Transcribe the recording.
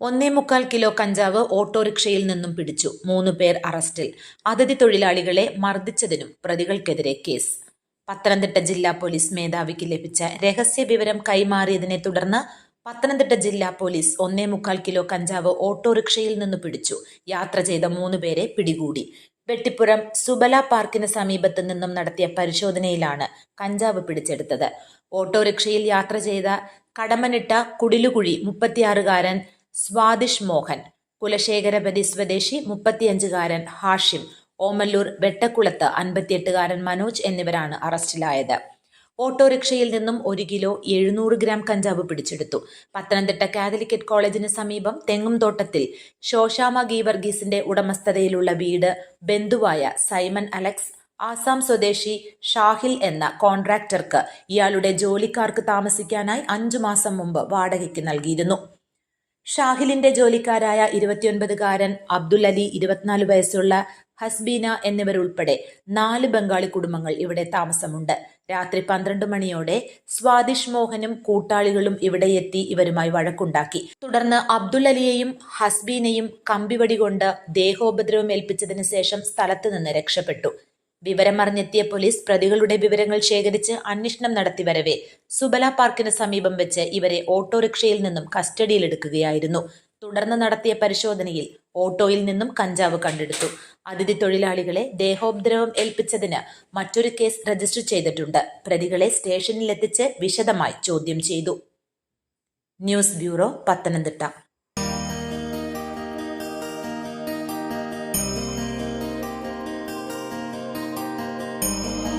ഒന്നേ മുക്കാൽ കിലോ കഞ്ചാവ് ഓട്ടോറിക്ഷയിൽ നിന്നും പിടിച്ചു. മൂന്ന് പേർ അറസ്റ്റിൽ. അതിഥി തൊഴിലാളികളെ മർദ്ദിച്ചതിനും പ്രതികൾക്കെതിരെ കേസ്. പത്തനംതിട്ട ജില്ലാ പോലീസ് മേധാവിക്ക് ലഭിച്ച രഹസ്യ വിവരം കൈമാറിയതിനെ തുടർന്ന് പത്തനംതിട്ട ജില്ലാ പോലീസ് ഒന്നേ മുക്കാൽ കിലോ കഞ്ചാവ് ഓട്ടോറിക്ഷയിൽ നിന്ന് പിടിച്ചു. യാത്ര ചെയ്ത മൂന്ന് പേരെ പിടികൂടി. വെട്ടിപ്പുറം സുബല പാർക്കിന് സമീപത്ത് നിന്നും നടത്തിയ പരിശോധനയിലാണ് കഞ്ചാവ് പിടിച്ചെടുത്തത്. ഓട്ടോറിക്ഷയിൽ യാത്ര ചെയ്ത കടമനിട്ട കുടിലുകുഴി മുപ്പത്തിയാറുകാരൻ സ്വാദിഷ് മോഹൻ കുലശേഖരപതി സ്വദേശി മുപ്പത്തിയഞ്ചുകാരൻ ഹാഷിം ഓമല്ലൂർ വെട്ടക്കുളത്ത് അൻപത്തിയെട്ടുകാരൻ മനോജ് എന്നിവരാണ് അറസ്റ്റിലായത്. ഓട്ടോറിക്ഷയിൽ നിന്നും ഒരു കിലോ എഴുന്നൂറ് ഗ്രാം കഞ്ചാവ് പിടിച്ചെടുത്തു. പത്തനംതിട്ട കാതലിക്കറ്റ് കോളേജിന് സമീപം തെങ്ങുംതോട്ടത്തിൽ ശോശാമ ഗീവർഗീസിന്റെ ഉടമസ്ഥതയിലുള്ള വീട് ബന്ധുവായ സൈമൺ അലക്സ് ആസാം സ്വദേശി ഷാഹിൽ എന്ന കോൺട്രാക്ടർക്ക് ഇയാളുടെ ജോലിക്കാർക്ക് താമസിക്കാനായി അഞ്ചു മാസം മുമ്പ് വാടകയ്ക്ക് നൽകിയിരുന്നു. ഷാഹിലിന്റെ ജോലിക്കാരായ ഇരുപത്തിയൊൻപതുകാരൻ അബ്ദുൽ അലി ഇരുപത്തിനാല് വയസ്സുള്ള ഹസ്ബീന എന്നിവരുൾപ്പെടെ നാല് ബംഗാളി കുടുംബങ്ങൾ ഇവിടെ താമസമുണ്ട്. രാത്രി പന്ത്രണ്ട് മണിയോടെ സ്വാദിഷ് മോഹനും കൂട്ടാളികളും ഇവിടെ എത്തി ഇവരുമായി വഴക്കുണ്ടാക്കി. തുടർന്ന് അബ്ദുൽ അലിയെയും ഹസ്ബീനെയും കമ്പിവടി കൊണ്ട് ദേഹോപദ്രവം ഏൽപ്പിച്ചതിനു ശേഷം സ്ഥലത്ത് നിന്ന് രക്ഷപ്പെട്ടു. വിവരമറിഞ്ഞെത്തിയ പോലീസ് പ്രതികളുടെ വിവരങ്ങൾ ശേഖരിച്ച് അന്വേഷണം നടത്തി വരവെ. സുബല പാർക്കിന് സമീപം വെച്ച് ഇവരെ ഓട്ടോറിക്ഷയിൽ നിന്നും കസ്റ്റഡിയിലെടുക്കുകയായിരുന്നു. തുടർന്ന് നടത്തിയ പരിശോധനയിൽ ഓട്ടോയിൽ നിന്നും കഞ്ചാവ് കണ്ടെടുത്തു. അതിഥി തൊഴിലാളികളെ ദേഹോപദ്രവം ഏൽപ്പിച്ചതിന് മറ്റൊരു കേസ് രജിസ്റ്റർ ചെയ്തിട്ടുണ്ട്. പ്രതികളെ സ്റ്റേഷനിലെത്തിച്ച് വിശദമായി ചോദ്യം ചെയ്തു. News bureau Pathanamthitta. you